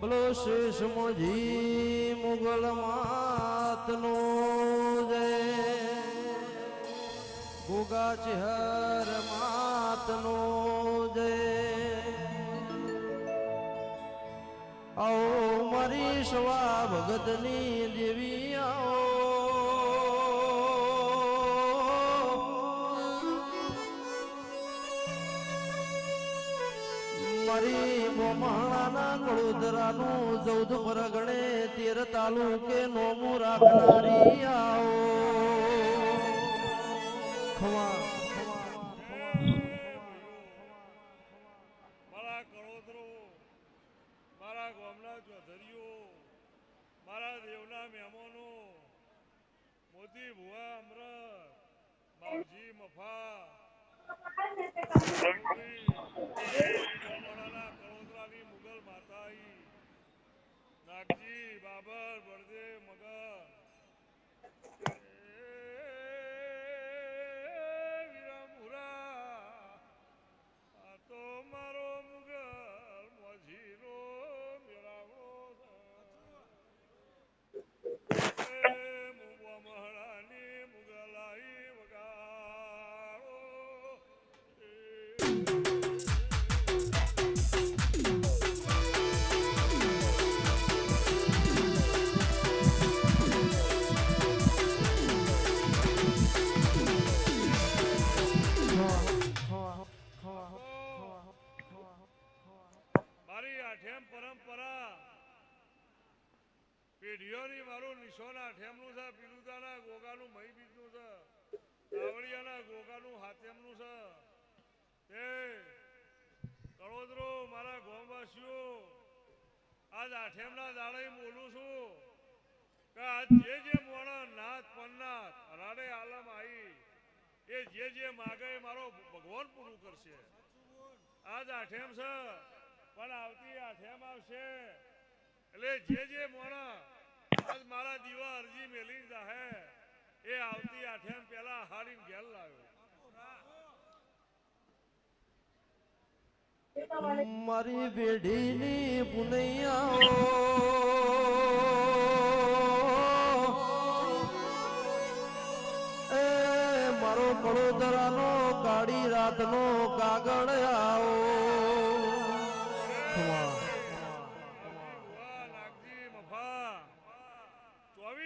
બોલો શેષ મોજી મુગલ માતનો જય. ગુગા ચિહર માતનો જય. આવો મારી સ્વા ભગતની દેવી આવો. મારી મોમાણાના કળોદરાનું ચૌદ પરગણે તેર તાલુકે નોમું રાખનારી આવો. મારા દેવના મહેમાનો, મોતી ભુવા અમરત માવજી મફા नागजी बाबर बर्दे मगर. પેઢીઓની મારું નિશોન આઠેમનું છે, પીલુદાના ગોગાનું મહી બીજનું છે તાવડિયાના ગોગાનું હાથેમનું છે. તે કડોદરો મારા ગામવાસીઓ, આજ આઠેમના દાડે બોલું છું કે આજ જે જે મોણા નાથ પન્નાથ રાડે આલમ આવી એ જે જે માગે મારો ભગવાન પૂરું કરશે. આજ આઠેમ છે, પણ આવતી આઠેમ આવશે. એટલે જે જે મોણા મારા દીવા અરજી મેલી જાહે. એ આવતી આઠેમ પેલા હાડીને ઘેર લાવ્યો મારી પેઢીની પુનૈયાઓ. એ મારો કડોદરાનો કાળી રાતનો કાગળ આવો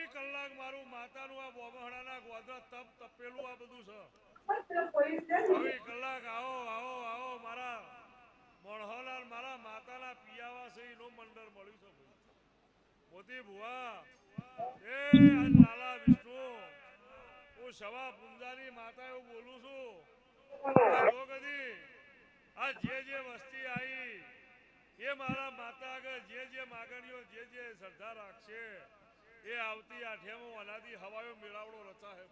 ચોવીસ કલાક મારું માતાનું આ બોમહણાના ગોધરા તપ તપેલું આ બધું છે ચોવીસ કલાક આવો આવો આવો, મારા મણહોલા મારા માતાના પિયાવા છે, એનો મંડળ મળ્યું છે. મોતી ભુવા, એ લાલા વિષ્ણુ, હું સવા પુંજાની માતા એવું બોલું છું આ જે જે વસ્તી આવી, એ મારા માતા આગળ જે જે માગણીઓ, જે જે શ્રદ્ધા રાખશે એ આવતી આઠેમો અનાદી હવાયો મેળાવડો રચાશે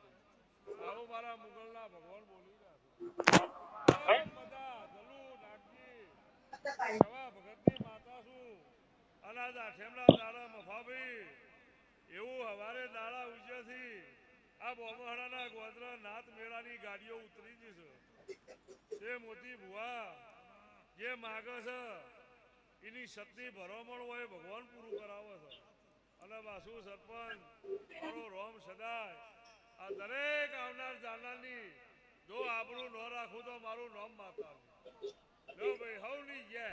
આવો મારા મુગલના ભગવાન બોલી રહ્યા છે. બધા ધલુ નાગજી સવા ભગતની માતા છું અનાજ આઠેમના દાડા મફાભાઈ. એવું હવારે દાડા ઉજ્યાથી આ બોમહડાના ગોધરા નાથ મેળાની ગાડીઓ ઉતરી જશે તે મોતી ભુવા જે માગે છે એની શક્તિ ભરોમણ હોય ભગવાન પૂરું કરાવે છે. અને વાસુ સરપંચ મારો રોમ સદાય. આ દરેક આવનાર જાનારની જો આપણું ન રાખું તો મારું નામ માતા ભાઈ હવ નહીં જય.